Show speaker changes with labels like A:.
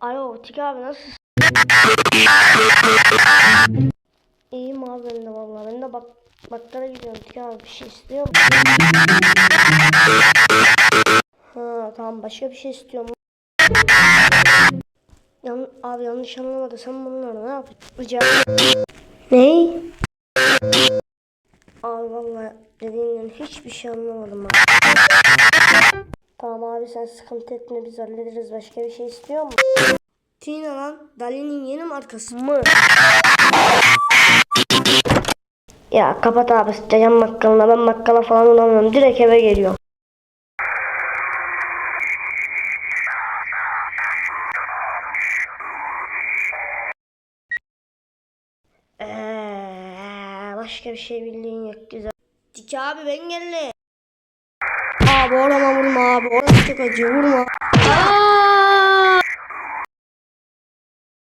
A: Alo Tiki abi nasılsın? İyiyim abi ben de valla. Ben de bak bakkala gidiyorum Tiki abi bir şey istiyor musun? Ha tamam başka bir şey istiyorum. Yan, abi yanlış anlamadı. Sen bunları ne yapacaksın? Ney? Abi valla dediğinden hiçbir şey anlamadım abi. Sen sıkıntı etme biz hallederiz. Başka bir şey istiyor musun? Tina lan Dali'nin yeni markası mı? Ya kapat abi sıçacağım bakkalına ben bakkala falan uğramıyorum direkt eve geliyorum. Eee, başka bir şey bildiğin yok güzel. Tiki abi ben geldi. বড় মামুর মা বড় থেকে জহুর মা।